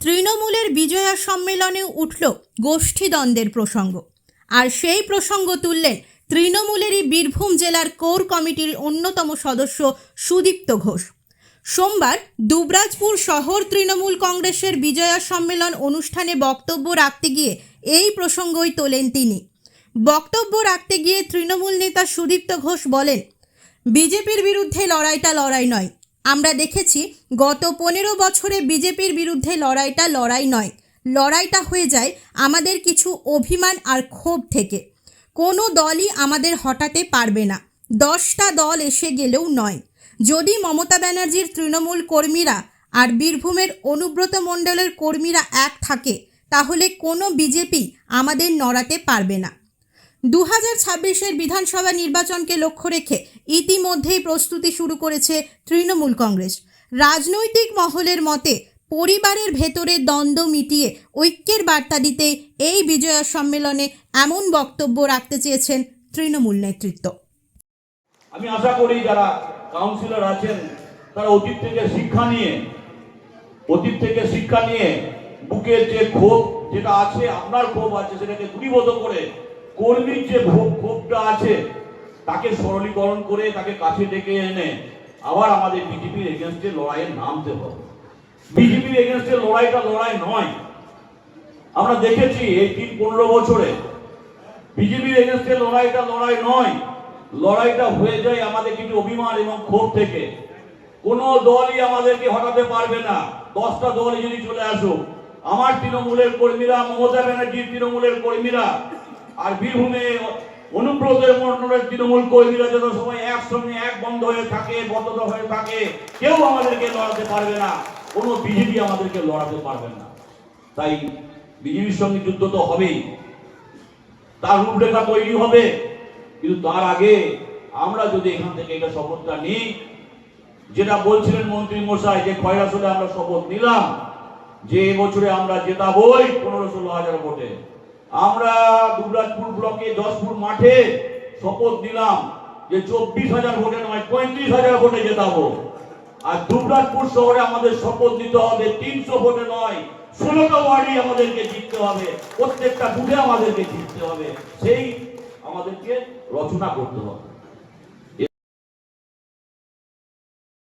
তৃণমূলের বিজয়া সম্মেলনে উঠল গোষ্ঠীদ্বন্দ্বের প্রসঙ্গ। আর সেই প্রসঙ্গ তুললেন তৃণমূলেরই বীরভূম জেলার কোর কমিটির অন্যতম সদস্য সুদীপ্ত ঘোষ। সোমবার দুবরাজপুর শহর তৃণমূল কংগ্রেসের বিজয়া সম্মেলন অনুষ্ঠানে বক্তব্য রাখতে গিয়ে এই প্রসঙ্গই তোলেন তিনি। বক্তব্য রাখতে গিয়ে তৃণমূল নেতা সুদীপ্ত ঘোষ বলেন, বিজেপির বিরুদ্ধে লড়াইটা লড়াই নয় আমরা দেখেছি গত পনেরো বছরে বিজেপির বিরুদ্ধে লড়াইটা লড়াই নয়। লড়াইটা হয়ে যায় আমাদের কিছু অভিমান আর ক্ষোভ থেকে। কোনো দলই আমাদের হটাতে পারবে না। দশটা দল এসে গেলেও নয়। যদি মমতা ব্যানার্জির তৃণমূল কর্মীরা আর বীরভূমের অনুব্রত মণ্ডলের কর্মীরা এক থাকে, তাহলে কোনো বিজেপি আমাদের নড়াতে পারবে না। দু হাজার বিধানসভা নির্বাচনকে লক্ষ্য রেখে ইতিমধ্যেই প্রস্তুতি শুরু করেছে তৃণমূল কংগ্রেস। রাজনৈতিক মহলের মতে, পরিবারের ভেতরে দ্বন্দ্ব মিটিয়ে ঐক্যের বার্তা দিতে এই বিজয়া সম্মেলনে এমন বক্তব্য রাখতে চেয়েছেন তৃণমূল নেতৃত্ব। আমি আশা করি যারা কাউন্সিলর আছেন, তারা অতীত থেকে শিক্ষা নিয়ে, অতীত থেকে শিক্ষা নিয়ে বুকের যে ক্ষোভ যেটা আছে, আপনার ক্ষোভ আছে, সেটাকে দূরীভূত করে কর্মীর যে ক্ষোভটা আছে তাকে সরলীকরণ করে তাকে কাছে ডেকে এনে আবার আমাদের বিজেপির এগেনস্টে লড়াইয়ে নামতে হবে বিজেপির এগেনস্টে লড়াইটা লড়াই নয়। আমরা দেখেছি এই তিন পনেরো বছরে বিজেপির এগেনস্টে লড়াইটা লড়াই নয়। লড়াইটা হয়ে যায় আমাদের কিছু অভিমান এবং ক্ষোভ থেকে। কোনো দলই আমাদেরকে হটাতে পারবে না। দশটা দলই যদি চলে আসুক, আমার তৃণমূলের কর্মীরা মমতা ব্যানার্জির তৃণমূলের কর্মীরা আর বীরভূমে অনুব্রত মন্ডলের তৃণমূল কর্মীরা যত সময় একসঙ্গে এক বন্ধ হয়ে থাকে বদ্ধ হয়ে থাকে, কেউ আমাদেরকে লড়াতে পারবে না, কোনো বিজেপি আমাদেরকে লড়াতে পারবে না। তাই বিজেপির সঙ্গে যুদ্ধ তো হবেই, তার রূপরেখা তৈরি হবে, কিন্তু তার আগে আমরা যদি এখান থেকে এটা শপথটা নিই, যেটা বলছিলেন মন্ত্রী মশাই যে খয়রাসলে আমরা শপথ নিলাম, যে এবছরে আমরা জেতাবই পনেরো ষোলো হাজার ভোটে। আমরা দুবরাজপুর ব্লকে দশপুর মাঠে শপথ দিলাম যে চব্বিশ হাজার ভোটে নয়, পঁয়ত্রিশ হাজার ভোটে যেতাম আর দুবরাজপুর শহরে আমাদের শপথ দিতে হবে, তিনশো ভোটে নয়, ষোলোটা ওয়ার্ডই আমাদেরকে জিততে হবে, প্রত্যেকটা বুথে আমাদেরকে জিততে হবে। সেই আমাদেরকে রচনা করতে হবে।